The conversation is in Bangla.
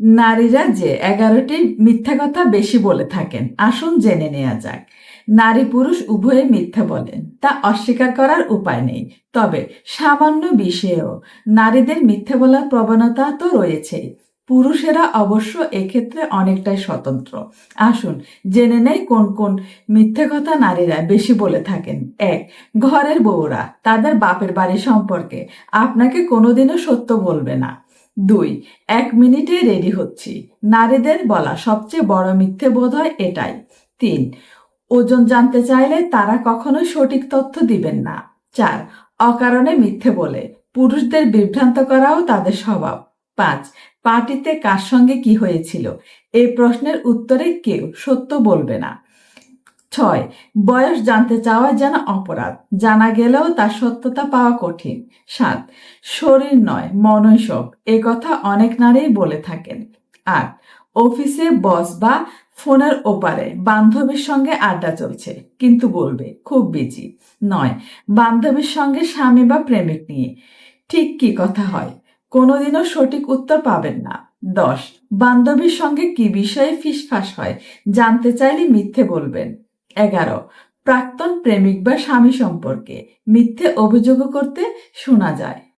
নারীরা যে এগারোটি মিথ্যা কথা বেশি বলে থাকেন, আসুন জেনে নেওয়া যাক। নারী পুরুষ উভয়ে মিথ্যা বলেন, তা অস্বীকার করার উপায় নেই। তবে সামান্য বিষয়েও নারীদের মিথ্যে বলার প্রবণতা তো রয়েছেই। পুরুষেরা অবশ্য এক্ষেত্রে অনেকটাই স্বতন্ত্র। আসুন জেনে নেই কোন কোন মিথ্যে কথা নারীরা বেশি বলে থাকেন। এক, ঘরের বউরা, তাদের বাপের বাড়ি সম্পর্কে। আপনাকে কোনোদিনও সত্য বলবে না। দুই, এক মিনিটে রেডি হচ্ছি। নারীদের বলা সবচেয়ে বড় মিথ্যে বোধ হয় এটাই। তিন, ওজন জানতে চাইলে তারা কখনো সঠিক তথ্য দিবেন না। চার, অকারণে মিথ্যে বলে। পুরুষদের বিভ্রান্ত করাও তাদের স্বভাব। পাঁচ, পার্টিতে কার সঙ্গে কি হয়েছিল? এই প্রশ্নের উত্তরে কেউ সত্য বলবে না। ছয়, বয়স জানতে চাওয়া যেন অপরাধ, জানা গেলেও তার সত্যতা পাওয়া কঠিন। সাত, শরীর নয় মনই এ কথা অনেক নারীই বলে থাকেন। আট, অফিসে বস বা ফোনের ওপারে বান্ধবীর সঙ্গে আড্ডা চলছে, কিন্তু বলবে, খুব বিজি। নয়, বান্ধবীর সঙ্গে স্বামী বা প্রেমিক নিয়ে, ঠিক কি কথা হয়? কোনোদিনও সঠিক উত্তর পাবেন না। দশ, বান্ধবীর সঙ্গে কি বিষয়ে ফিসফাস হয়? জানতে চাইলে মিথ্যে বলবেন। এগারো। প্রাক্তন প্রেমিক বা স্বামী সম্পর্কে মিথ্যে অভিযোগ করতে শোনা যায়।